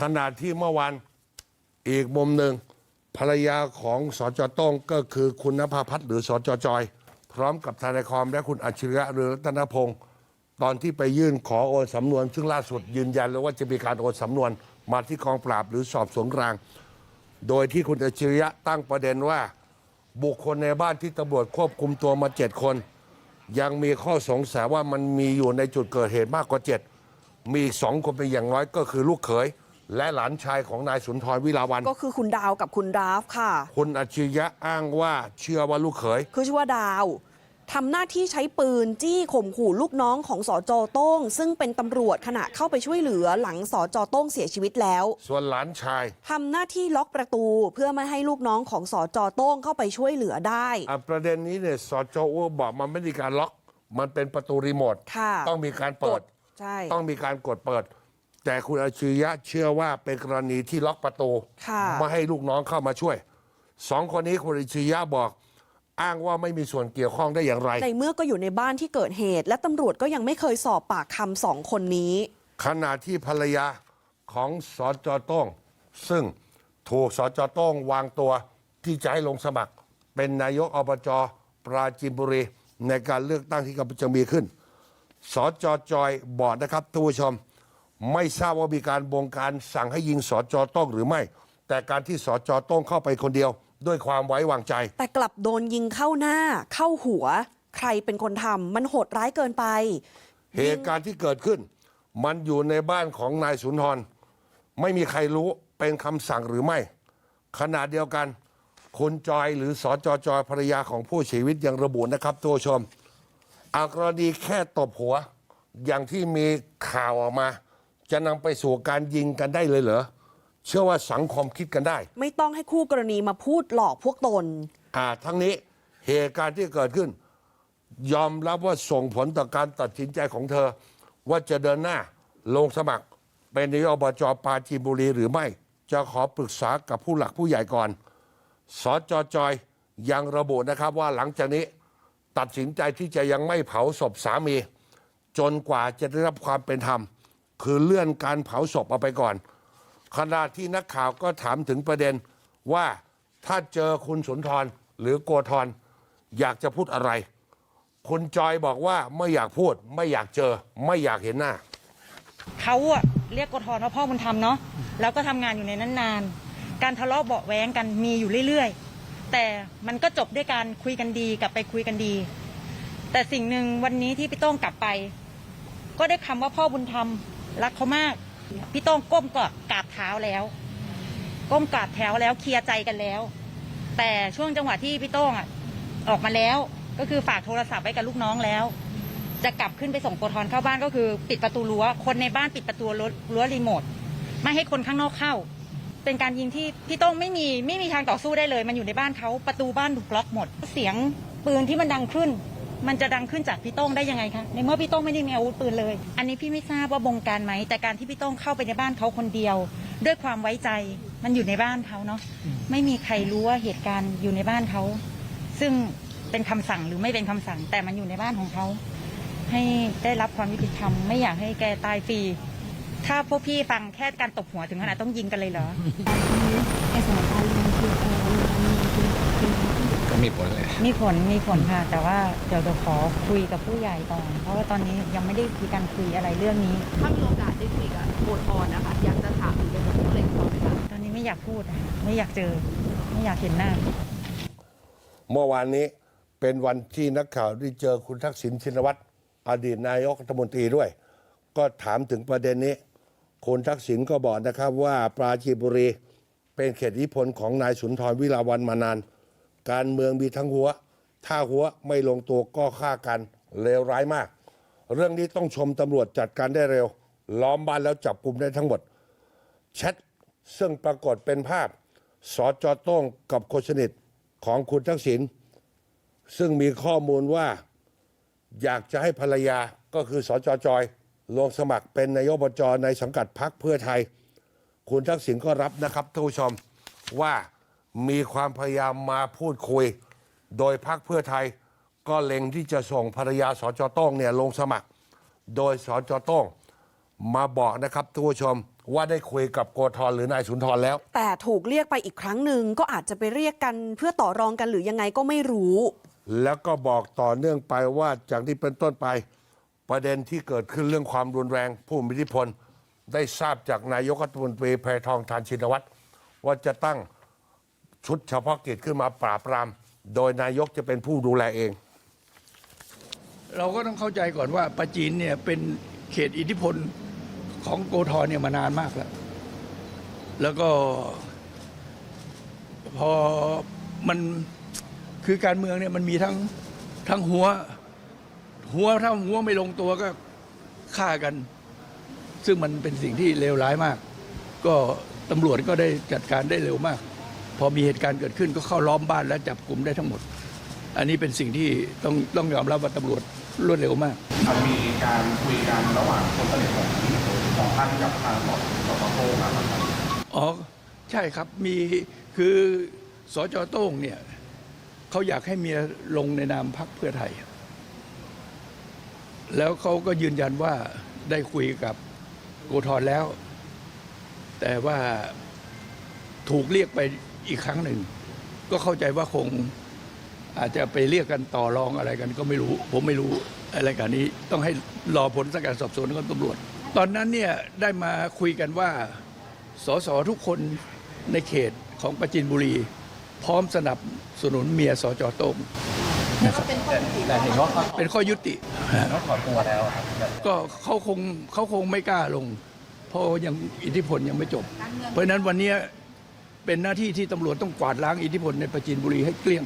ขณะที่เมื่อวานอีกมุมหนึ่งภรรยาของสจต้องก็คือคุณนภาพัฒน์หรือสจจอย พร้อมกับทนายความและคุณอัจฉริยะเรืองรัตนพงศ์ตอนที่ไปยื่นขอโอนสำนวน ซึ่งล่าสุดยืนยันแล้วว่าจะมีการโอนสำนวนมาที่กองปราบหรือสอบสวนกลาง โดยที่คุณอัจฉริยะตั้งประเด็นว่า บุคคลในบ้านที่ตำรวจควบคุมตัวมาเจ็ดคน ยังมีข้อสงสัยว่ามันมีอยู่ในจุดเกิดเหตุมากกว่าเจ็ดมีอีกสองคนเป็นอย่างน้อยก็คือลูกเขย และหลานชายของนายสุนทรวิลาวัน ก็คือคุณดาวกับคุณดราฟค่ะ คุณอัจฉริยะอ้างว่าเชื่อว่าลูกเขย คือชื่อว่าดาวทำหน้าที่ใช้ปืนจี้ข่มขู่ลูกน้องของสอจอโต้ง ซึ่งเป็นตำรวจขณะเข้าไปช่วยเหลือหลังสอจอโต้งเสียชีวิตแล้ว ส่วนหลานชาย ทำหน้าที่ล็อกประตูเพื่อไม่ให้ลูกน้องของสอจอโต้งเข้าไปช่วยเหลือได้ อะประเด็นนี้เนี่ยสจอ้วบอกมันไม่ได้การล็อก มันเป็นประตูรีโมทค่ะ ต้องมีการเปิดกดใช่ ต้องมีการกดเปิด แต่คุณอัจฉริยะเชื่อว่าเป็นกรณีที่ล็อกประตูค่ะไม่ให้ลูกน้องเข้ามาช่วยสองคนนี้คุณอัจฉริยะบอก อ้างว่าไม่มีส่วนเกี่ยวข้องได้อย่างไร ในเมื่อก็อยู่ในบ้านที่เกิดเหตุ และตำรวจก็ยังไม่เคยสอบปากคำสองคนนี้ ขณะที่ภรรยาของสจโต้ง ซึ่งถูกสจโต้งวางตัวที่จะให้ลงสมัคร เป็นนายกอบจปราจีนบุรีในการเลือกตั้งที่กำลังจะมีขึ้นสจจอยบอกนะครับท่านผู้ชม ไม่ทราบว่ามีการบงการสั่งให้ยิงสจโต้งหรือไม่ แต่การที่สจโต้งเข้าไปคนเดียว ด้วยความไว้วางใจ แต่กลับโดนยิงเข้าหน้า เข้าหัว ใครเป็นคนทำมันโหดร้ายเกินไป เหตุการณ์ที่เกิดขึ้น มันอยู่ในบ้านของนายสุนทร ไม่มีใครรู้เป็นคำสั่งหรือไม่ ขณะเดียวกันคุณจอยหรือสอจอจอยภรรยาของผู้เสียชีวิตยังระบุนะครับตัวชม อากรณีแค่ตบหัว อย่างที่มีข่าวออกมา จะนำไปสู่การยิงกันได้เลยเหรอ เชื่อว่าสังคมคิดกันได้ ไม่ต้องให้คู่กรณีมาพูดหลอกพวกตน อ่าทั้งนี้เหตุการณ์ที่เกิดขึ้น ยอมรับว่าส่งผลต่อการตัดสินใจของเธอ ว่าจะเดินหน้าลงสมัคร เป็นนายกอบจปราจีนบุรีหรือไม่ จะขอปรึกษากับผู้หลักผู้ใหญ่ก่อนสจจอยยังระบุนะครับว่าหลังจากนี้ตัดสินใจที่จะยังไม่เผาศพสามี จนกว่าจะได้รับความเป็นธรรม คือเลื่อนการเผาศพออกไปก่อน ขณะที่นักข่าวก็ถามถึงประเด็นว่าถ้าเจอคุณสุนทรหรือโกธรอยากจะพูดอะไร คุณจอยบอกว่าไม่อยากพูด ไม่อยากเจอ ไม่อยากเห็นหน้า เขาอะเรียกโกทรว่าพ่อบุญธรรมเนาะแล้วก็ทำงานอยู่ในนั้นนาน การทะเลาะเบาะแว้งกันมีอยู่เรื่อยๆ แต่มันก็จบด้วยการคุยกันดีกลับไปคุยกันดี แต่สิ่งหนึ่งวันนี้ที่พี่โต้งกลับไป ก็ได้คำว่าพ่อบุญธรรม รักเขามาก พี่โต้งก้มก็กราบเท้าแล้ว ก้มกราบเท้าแล้วเคลียร์ใจกันแล้ว แต่ช่วงจังหวะที่พี่โต้งอะออกมาแล้ว ก็คือฝากโทรศัพท์ไว้กับลูกน้องแล้ว จะกลับขึ้นไปส่งโปรทอนเข้าบ้านก็คือ ปิดประตูรั้ว คนในบ้านปิดประตูรั้วรั้วรีโมทไม่ให้คนข้างนอกเข้า เป็นการยิงที่พี่โต้องไม่มีไม่มีทางต่อสู้ได้เลย มันอยู่ในบ้านเขาประตูบ้านถูกล็อกหมด เสียงปืนที่มันดังขึ้น มันจะดังขึ้นจากพี่โต้งได้ยังไงคะในเมื่อพี่โต้งไม่ได้มีอาวุธปืนเลย อันนี้พี่ไม่ทราบว่าบงการไหมแต่การที่พี่โต้งเข้าไปในบ้านเขาคนเดียว ด้วยความไว้ใจมันอยู่ในบ้านเขาเนาะไม่มีใครรู้ว่าเหตุการณ์อยู่ในบ้านเขา ซึ่งเป็นคำสั่งหรือไม่เป็นคำสั่ง แต่มันอยู่ในบ้านของเขาให้ได้รับความยุติธรรมไม่อยากให้แกตายฟรีถ้าพวกพี่ฟังแค่การตบหัวถึงขนาดต้องยิงกันเลยเหรอไอ้สถานการณ์มันคือเออมันคือเป็นก็ มีผลเลย มีผลมีผลค่ะ แต่ว่าเดี๋ยวเดี๋ยวขอคุยกับผู้ใหญ่ก่อน เพราะว่าตอนนี้ยังไม่ได้มีการคุยอะไรเรื่องนี้ ถ้ามีโอกาสได้คุยกับโบทอนนะคะ อยากจะถามถึงเป็นของเล็กก่อนไหมคะตอนนี้ไม่อยากพูดอะไม่อยากเจอ ไม่อยากเห็นหน้า เมื่อวานนี้เป็นวันที่นักข่าวได้เจอคุณทักษิณชินวัตรอดีตนายกรัฐมนตรีด้วย ก็ถามถึงประเด็นนี้ คุณทักษิณก็บอกนะครับว่าปราจีนบุรีเป็นเขตอิทธิพลของนายสุนทรวิลาวันมานาน การเมืองมีทั้งหัว ถ้าหัวไม่ลงตัวก็ฆ่ากันเลวร้ายมาก เรื่องนี้ต้องชมตำรวจจัดการได้เร็ว ล้อมบ้านแล้วจับกลุ่มได้ทั้งหมดแชทซึ่งปรากฏเป็นภาพสจโต้งกับคนสนิทของคุณทักษิณซึ่งมีข้อมูลว่าอยากจะให้ภรรยาก็คือสจจอย ลงสมัครเป็นนายกบจในสังกัดพักเพื่อไทย คุณทักษิณก็รับนะครับท่านผู้ชมว่า มีความพยายามมาพูดคุย โดยพักเพื่อไทยก็เล็งที่จะส่งภรรยาสจโต้งเนี่ยลงสมัคร โดยสจโต้งมาบอกนะครับท่านผู้ชมว่าได้คุยกับโกธรหรือนายสุนทรแล้ว แต่ถูกเรียกไปอีกครั้งหนึ่งก็อาจจะไปเรียกกันเพื่อต่อรองกันหรือยังไงก็ไม่รู้ แล้วก็บอกต่อเนื่องไปว่าจากที่เป็นต้นไปประเด็นที่เกิดขึ้นเรื่องความรุนแรงผู้มีอิทธิพล ได้ทราบจากนายกรัฐมนตรีแพทองทานชินวัตรว่าจะตั้ง ชุดเฉพาะกิจขึ้นมาปราบปราม โดยนายกจะเป็นผู้ดูแลเอง เราก็ต้องเข้าใจก่อนว่าปาจีนเนี่ยเป็นเขตอิทธิพลของโกธรเนี่ยมานานมากแล้ว แล้วก็พอมันคือการเมืองเนี่ยมันมีทั้งทั้งหัว หัวถ้าหัวไม่ลงตัวก็ฆ่ากัน ซึ่งมันเป็นสิ่งที่เลวร้ายมาก ก็ตำรวจก็ได้จัดการได้เร็วมาก พอมีเหตุการณ์เกิดขึ้นก็เข้าล้อมบ้านและจับกลุ่มได้ทั้งหมด อันนี้เป็นสิ่งที่ต้องต้องยอมรับว่าตำรวจรวดเร็วมากมันมีการคุยกันระหว่างคนสนิทของของท่านกับทางสสสโต้งนะครับอ๋อใช่ครับมีคือสจโต้งเนี่ยเขาอยากให้เมียลงในนามพักเพื่อไทย แล้วเขาก็ยืนยันว่าได้คุยกับโกธรแล้ว แต่ว่าถูกเรียกไป อีกครั้งหนึ่ง ก็เข้าใจว่าคงอาจจะไปเรียกกันต่อรองอะไรกันก็ไม่รู้ ผมไม่รู้อะไรกันนี้ต้องให้รอผลการสอบสวนของตำรวจ ตอนนั้นเนี่ยได้มาคุยกันว่าสสทุกคนในเขตของประจินบุรี พร้อมสนับสนุนเมียสจโต้งนะครับแต่เห็นว่าเขาเป็นข้อยุติเขาถอนตัวแล้วครับก็เขาคงเขาคงไม่กล้าลง เพราะยังอิทธิพลยังไม่จบ เพราะฉะนั้นวันนี้ เป็นหน้าที่ที่ตำรวจต้องกวาดล้างอิทธิพลในประจินบุรีให้เกลี้ยง